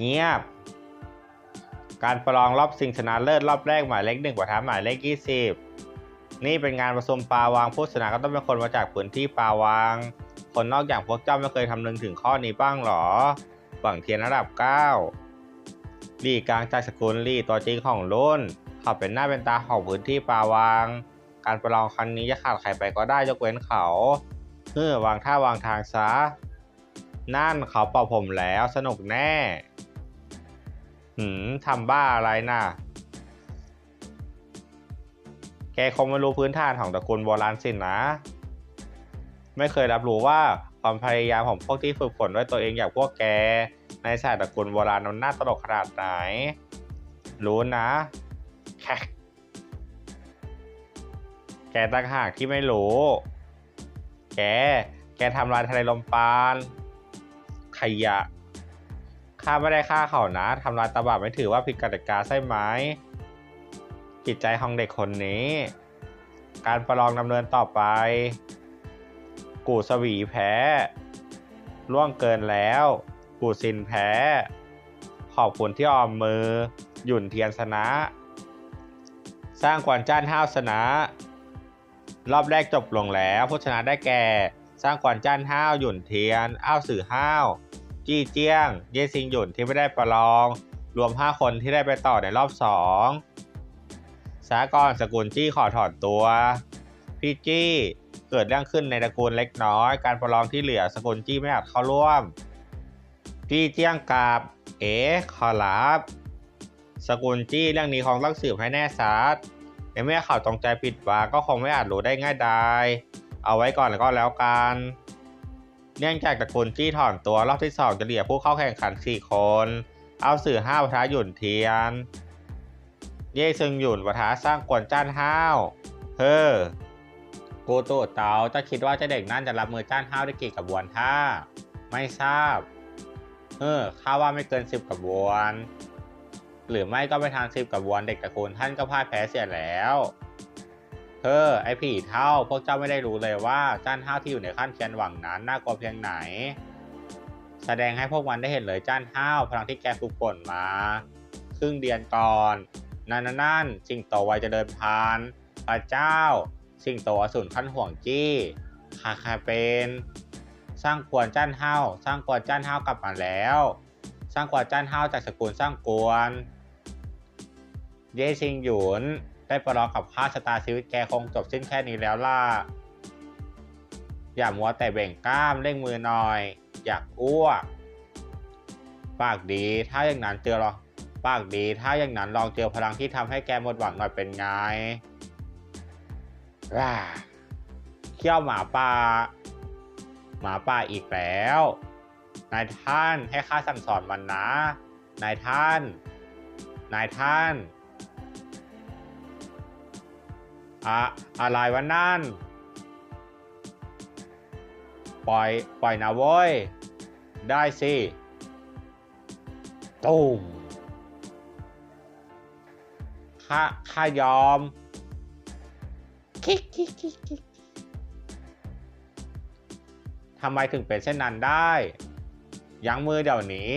เงียบ การประลองรอบชิงชนะเลิศรอบแรกหมายเลขหนึ่งปะทะหมายเลขยี่สิบนี่เป็นงานประชุมปาวางผู้ชนะก็ต้องเป็นคนมาจากพื้นที่ปาวาง คนนอกอย่างพวกเจ้าไม่เคยทำนึงถึงข้อนี้บ้างหรอหวังเทียนระดับ9ลี่กลางจากสกุลลี่ตัวจริงของรุ่นเขาเป็นหน้าเป็นตาของพื้นที่ปาวาง การประลองครั้งนี้จะขาดใครไปก็ได้ยกเว้นเขาเฮ้อวางท่าวางทางซะนั่นเขาเป่าผมแล้วสนุกแน่ หืมทำบ้าอะไรน่ะ แกคงไม่รู้พื้นฐานของตระกูลโบราณสินนะ ไม่เคยรับรู้ว่าความพยายามของพวกที่ฝึกฝนด้วยตัวเองอย่างพวกแก ในศาสตร์ตระกูลโบราณนั้นน่าตลกขนาดไหน รู้นะแคแกตั้งหากที่ไม่รู้ แก แกทำลายทะเลลมปาน ขยะ ข้าไม่ได้ฆ่าเขานะทำลายตะบะไม่ถือว่าผิดกติกาใช่ไหมจิตใจของเด็กคนนี้ การประลองดำเนินต่อไป กูสวีแพ้ล่วงเกินแล้ว กูซินแพ้ ขอบคุณที่ออมมือ หยุ่นเทียนชนะ สร้างกวนจ้านห้าวชนะ รอบแรกจบลงแล้วผู้ชนะได้แก่ สร้างกวนจ้านห้าวหยุ่นเทียน อ้าวสื่อห้าว จี้เจี้ยง เย่ซิงหยุนที่ไม่ได้ประลอง รวม 5 คนที่ได้ไปต่อในรอบ 2สากรสกุลจี้ขอถอนตัว พี่จี้เกิดเรื่องขึ้นในตระกูลเล็กน้อย การประลองที่เหลือสกุลจี้ไม่อาจเข้าร่วม จี้เจี้ยงกาบเอ๋ขอรับสกุลจี้เรื่องนี้คงต้องสืบให้แน่ชัดในเมื่อเขาตรงใจผิดวังก็คงไม่อาจรู้ได้ง่ายดายเอาไว้ก่อนก็แล้วกัน เนื่องจากตระกูลจี้ถอนตัวรอบที่สองจะเหลือผู้เข้าแข่งขัน 4 คน เอาสื่อห้าวปะทะหยุ่นเทียน เย่ซึงหยุ่นปะทะสร้างกวนจ้านห้าวเฮ้อกูตู่เตาจะคิดว่าเจ้าเด็กนั่นจะรับมือจ้านห้าวได้กี่กระบวนท่า ไม่ทราบเออข้าว่าไม่เกินสิบกระบวน หรือไม่ก็ไปทางสิบกระบวนเด็กตระกูลท่านก็พ่ายแพ้เสียแล้ว เฮ้อไอผีเท่าพวกเจ้าไม่ได้รู้เลยว่าจ้านห้าที่อยู่ในขั้นเทียนหวังนั้นน่ากลัวเพียงไหน แสดงให้พวกมันได้เห็นเลยจ้านห้าพลังที่แกฝึกฝนมา ครึ่งเดือนก่อน นั่นนั่นสิงโตไวจะเดินผ่าน พระเจ้า สิงโตอสูรขั้นห่วงจี้คาคาเป็น สร้างกวนจ้านห้าสร้างกวนจ้านห้ากลับมาแล้ว สร้างกวนจ้านห้าจากสกุลสร้างกวน เย่ชิงหยุน ได้ประลองกับข้าชะตาชีวิตแกคงจบสิ้นแค่นี้แล้วล่ะ อย่ามัวแต่เบ่งกล้ามเร่งมือหน่อย อยากอ้วก ปากดีถ้าอย่างนั้นเจอหรอปากดีถ้าอย่างนั้นลองเจอพลังที่ทำให้แกหมดหวังหน่อยเป็นไงร่าเขี้ยวหมาป่า หมาป่าอีกแล้ว นายท่านให้ข้าสั่งสอนมันนะ นายท่าน นายท่าน อะอะไรวะนั่น ปล่อย ปล่อยนะเว้ย ได้สิตูมข้าข้ายอม คิกคิกคิกคิกทำไมถึงเป็นเช่นนั้นได้ ยั้งมือเดี๋ยวนี้